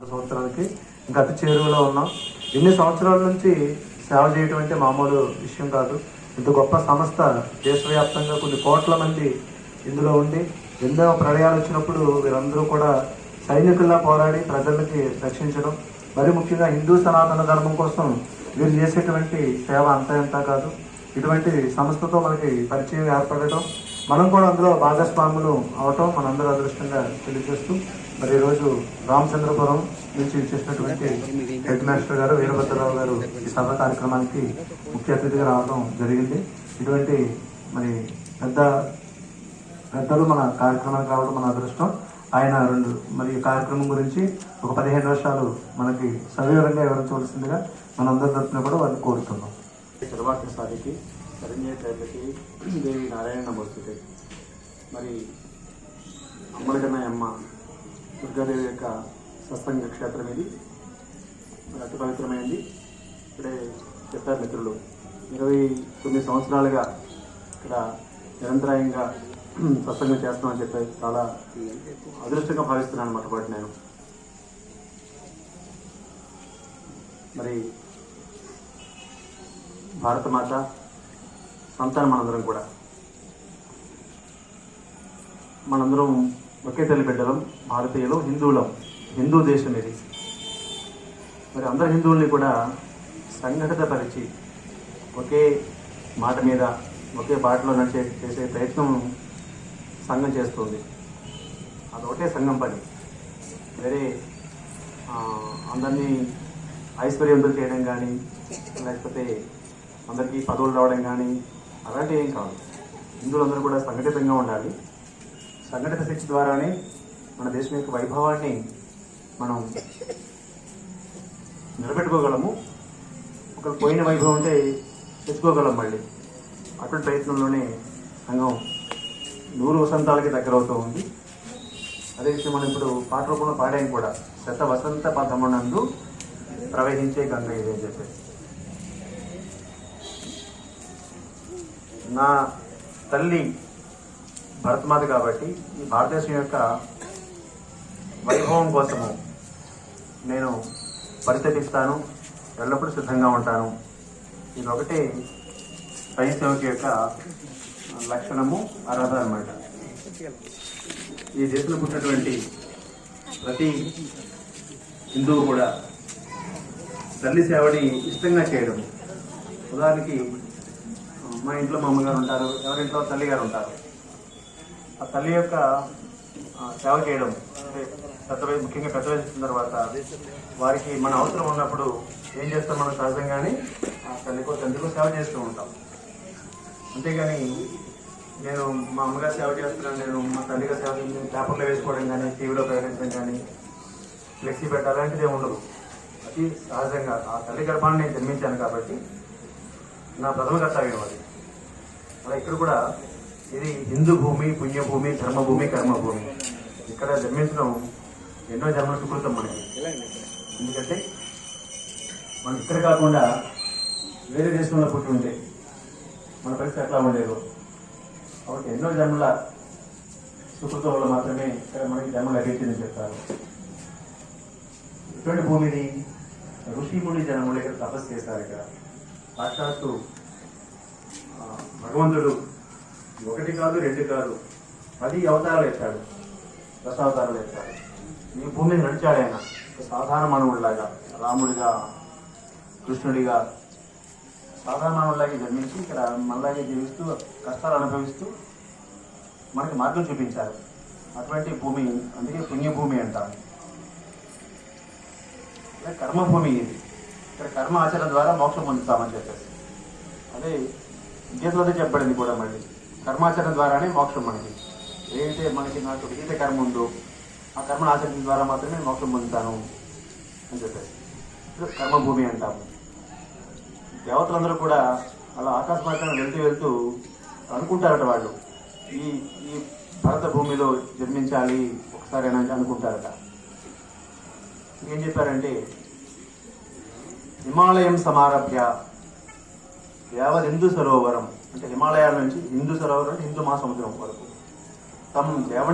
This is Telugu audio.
సంవత్సరాలకి గత చేరువలో ఉన్నాం. ఎన్ని సంవత్సరాల నుంచి సేవ చేయటం అంటే మామూలు విషయం కాదు. ఇంత గొప్ప సంస్థ దేశవ్యాప్తంగా కొన్ని కోట్ల మంది ఇందులో ఉండి ఎన్నో ప్రళయాలు వచ్చినప్పుడు వీరందరూ కూడా సైనికుల్లా పోరాడి ప్రజలకి రక్షించడం. మరి ముఖ్యంగా హిందూ సనాతన ధర్మం కోసం వీరు చేసేటువంటి సేవ అంతా ఎంత కాదు. ఇటువంటి సంస్థతో మనకి పరిచయం ఏర్పడటం మనం కూడా అందులో భాగస్వాములు అవటం మనందరూ అదృష్టంగా తెలియజేస్తూ మరి ఈరోజు రామచంద్రపురం నుంచి చేసినటువంటి హెడ్ మాస్టర్ గారు వీరభద్రరావు గారు ఈ సభ కార్యక్రమానికి ముఖ్య అతిథిగా రావడం జరిగింది. ఇటువంటి మరి పెద్ద పెద్దలు మన కార్యక్రమానికి రావడం మన అదృష్టం. ఆయన రెండు మరి ఈ కార్యక్రమం గురించి ఒక పదిహేను నిమిషాలు మనకి సవివరంగా వివరించవలసిందిగా మనందరి తరఫున కూడా వారిని కోరుతున్నాం. చరవాకి సాధికి శరణ్య తైలకి దేవి నారాయణ నమోస్తుతే మరి అమ్మలకన్న అమ్మ దుర్గాదేవి యొక్క సత్సంగ క్షేత్రం ఇది. మరి అతి ఇక్కడే ఇప్పుడే చెప్పారు మిత్రులు ఇరవై తొమ్మిది సంవత్సరాలుగా ఇక్కడ నిరంతరాయంగా సత్సంగం చేస్తామని చెప్పి చాలా అదృష్టంగా భావిస్తున్నాను అన్నమాట నేను. మరి భారత మాత సంతానం మనందరం కూడా. మనందరం ఒకే తల్లి బిడ్డలం భారతీయులు హిందువులం హిందూ దేశం ఇది. మరి అందరు హిందువుల్ని కూడా సంఘటితపరిచి ఒకే మాట మీద ఒకే బాటలో నడిచే చేసే ప్రయత్నం సంఘం చేస్తుంది. అదొకటే సంఘం పని. వేరే అందరినీ ఐశ్వర్యంతో చేయడం కానీ లేకపోతే అందరికీ పదవులు రావడం కానీ అలాంటివి ఏం కాదు. హిందువులందరూ కూడా సంఘటితంగా ఉండాలి. సంఘటిత శక్తి ద్వారానే మన దేశం యొక్క వైభవాన్ని మనం నిలబెట్టుకోగలము. ఒక పోయిన వైభవం ఉంటే తెచ్చుకోగలం మళ్ళీ. అటువంటి ప్రయత్నంలోనే సంఘం నూరు వసంతాలకి దగ్గరవుతూ ఉంది. అదే విషయం మనం ఇప్పుడు పాట రూపంలో పాడాం కూడా. శత వసంత పదమునందు ప్రవహించే గంగ ఇది అని చెప్పేసి. నా తల్లి భరతమాత కాబట్టి ఈ భారతదేశం యొక్క వైభవం కోసము నేను పరితపిస్తాను ఎల్లప్పుడూ సిద్ధంగా ఉంటాను. ఇది ఒకటి క్రైస్తవుకి యొక్క లక్షణము అర్హత అనమాట ఈ దేశంలో పుట్టినటువంటి ప్రతి హిందువు కూడా తల్లి సేవని ఇష్టంగా చేయడం. ఉదాహరణకి మా ఇంట్లో మా అమ్మగారు ఉంటారు ఎవరింట్లో తల్లి గారు ఉంటారు. ఆ తల్లి యొక్క సేవ చేయడం అంటే పెద్ద వయసు ముఖ్యంగా పెద్ద వయసు వచ్చిన తర్వాత వారికి మన అవసరం ఉన్నప్పుడు ఏం చేస్తాం మనం సహజంగానే ఆ తల్లికో తండ్రికో సేవ చేస్తూ ఉంటాం. అంతేగాని నేను మా అమ్మగారు సేవ చేస్తున్నాను నేను మా తల్లిగా సేవ చేస్తున్నాను పేపర్లో వేసుకోవడం కానీ టీవీలో ప్రకటించడం కానీ ఫ్లెక్సీ పెట్ట అలాంటిది ఏమి ఉండదు. అది సహజంగా ఆ తల్లి గర్భాన్ని నేను జన్మించాను కాబట్టి నా ప్రథమ కర్తవ్యం అది. అలా ఇక్కడ కూడా ఇది హిందూ భూమి పుణ్యభూమి ధర్మభూమి కర్మభూమి. ఇక్కడ జన్మించడం ఎన్నో జన్మల సుకృతం మనకి. ఎందుకంటే మనం ఇక్కడ కాకుండా వేరే దేశంలో పుట్టి ఉంటే మన పరిస్థితి ఎట్లా ఉండేదో. కాబట్టి ఎన్నో జన్మల సుకృతం వల్ల మాత్రమే ఇక్కడ మనకి జన్మ లభించిందని చెప్తారు. ఎటువంటి భూమిని ఇది ఋషిముని జనములు ఇక్కడ తపస్సు చేస్తారు ఇక్కడ. సాక్షాత్తు భగవంతుడు. ఒకటి కాదు రెండు కాదు. పది అవతారాలు ఎత్తాడు. దశావతారాలు ఎత్తాడు. ఈ భూమి మీద నడిచాడు ఆయన. సాధారణ మానవుడిలాగా రాముడిగా కృష్ణుడిగా. సాధారణ మానవుడిలాగే జన్మించి ఇక్కడ మనలాగే జీవిస్తూ కష్టాలు అనుభవిస్తూ మనకి మార్గం చూపించారు. అటువంటి భూమి అందుకే పుణ్యభూమి అంటారు. కర్మభూమి ఇది. ఇక్కడ కర్మ ఆచరణ ద్వారా మోక్షం పొందుతామని చెప్పేసి. అదే గీతలతో చెప్పబడింది కూడా మళ్ళీ. కర్మాచరణ ద్వారానే మోక్షం మనకి. ఏదైతే మనకి నాకు ఏదైతే కర్మ ఉందో ఆ కర్మను ఆచరించడం ద్వారా మాత్రమే మోక్షం పొందుతాను అని చెప్పేసి. కర్మభూమి అంటాము. దేవతలందరూ కూడా అలా ఆకాశ మార్గాన్ని వెళ్తూ వెళ్తూ అనుకుంటారట వాళ్ళు. ఈ ఈ భరత భూమిలో జన్మించాలి ఒకసారి అని అనుకుంటారట. ఏం చెప్పారంటే హిమాలయం సమారభ్య యావత్ హిందూ సరోవరం అంటే హిమాలయాల నుంచి హిందూ సరోవరం అంటే హిందూ మహాసముద్రం వరకు. తమ దేవ